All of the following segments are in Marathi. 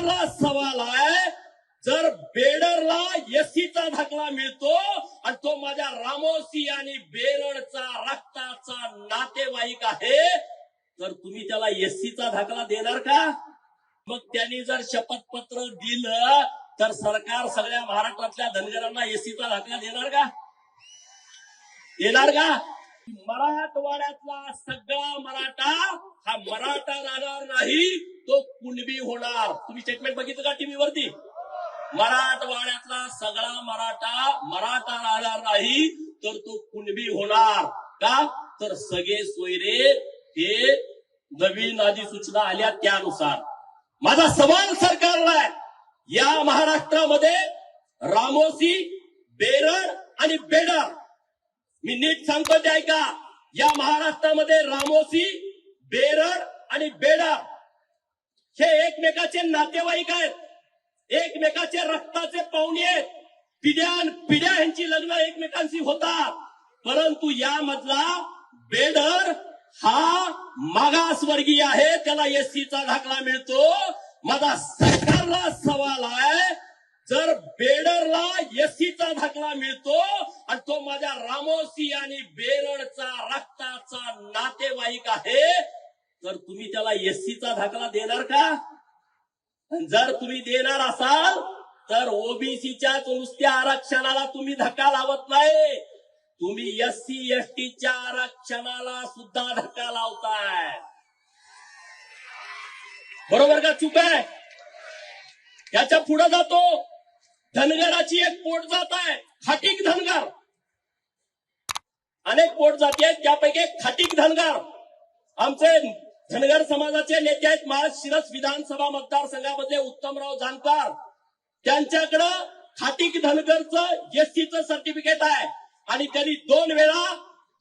बेडरला सवाल आहे जर बेडरला एसीचा धाकला मिळतो आणि तो माझ्या रामोसी आणि बेरडचा रक्ताचा नातेवाईक आहे तर तुम्ही त्याला एसीचा धाकला देणार का? मग त्यांनी जर शपथपत्र दिलं तर सरकार सगळ्या महाराष्ट्रातल्या धनगरांना एसीचा धाकला देणार का? देणार का? मराठवाड्यातला सगळा मराठा हा मराठा राहणार नाही. तो कुणबी होणार. तुम्ही स्टेटमेंट बघितलं का टीव्हीवरती मराठवाड्यातला सगळा मराठा मराठा राहणार नाही तर तो कुणबी होणार. का? तर सगळे सोयरे हे नवीन अधिसूचना आल्या त्यानुसार. माझा सवाल सरकारला आहे या महाराष्ट्रामध्ये रामोसी बेरड आणि बेडर. मी नीट सांगतो ते ऐका. या महाराष्ट्रामध्ये रामोसी बेरड आणि बेडर हे एकमेकाचे नातेवाईक आहेत. एकमेकाचे रक्ताचे पाहुणे आहेत. पिढ्यान पिढ्या यांची लग्न एकमेकांशी होतात. परंतु यामधला बेडर हा मागासवर्गीय आहे. त्याला एससीचा दाखला मिळतो. माझा सरकारला सवाल आहे. जर बेडरला एससीचा धाकला मिळतो आणि तो माझ्या रामोसी आणि बेरडचा रक्ताचा नातेवाईक आहे तर तुम्ही त्याला एससीचा धाकला देणार का? जर तुम्ही देणार असाल तर ओबीसीच्या नुसत्या आरक्षणाला तुम्ही धक्का लावत नाही. तुम्ही एससी एसटीच्या आरक्षणाला सुद्धा धक्का लावताय. बरोबर का चूक आहे? याच्यापुढे जातो. धनगराची एक पोट जात आहे खाटीक धनगर. अनेक पोट जाती आहेत त्यापैकी एक खाटीक धनगर. आमचे धनगर समाजाचे नेते आहेत महाशिरस विधानसभा मतदारसंघामध्ये उत्तमराव जानकर. त्यांच्याकडं खाटीक धनगरचं एससीचं सर्टिफिकेट आहे. आणि त्यांनी दोन वेळा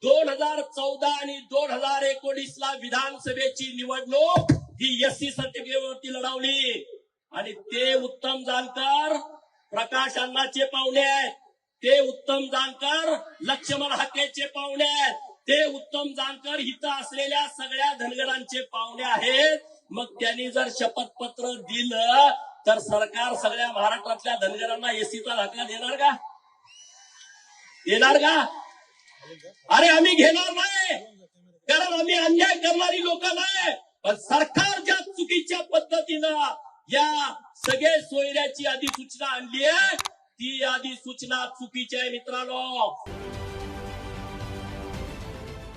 दोन हजार चौदा आणि दोन हजार एकोणीसला विधानसभेची निवडणूक ही एससी सर्टिफिकेटवरती लढवली. आणि ते उत्तम जानकर प्रकाश अण्णाचे पाहुणे आहेत. ते उत्तम जानकर लक्ष्मण हाकेचे पाहुणे आहेत. ते उत्तम जानकर इथं असलेल्या सगळ्या धनगरांचे पाहुणे आहेत. मग त्यांनी जर शपथपत्र दिलं तर सरकार सगळ्या महाराष्ट्रातल्या धनगरांना एसीचा धक्का देणार का? देणार का? अरे आम्ही घेणार नाही. कारण आम्ही अन्याय करणारी लोक नाही. पण सरकार ज्या चुकीच्या पद्धतीनं या सगळे सोयऱ्याची अधिसूचना आणली आहे ती अधिसूचना चुकीची आहे मित्रांनो.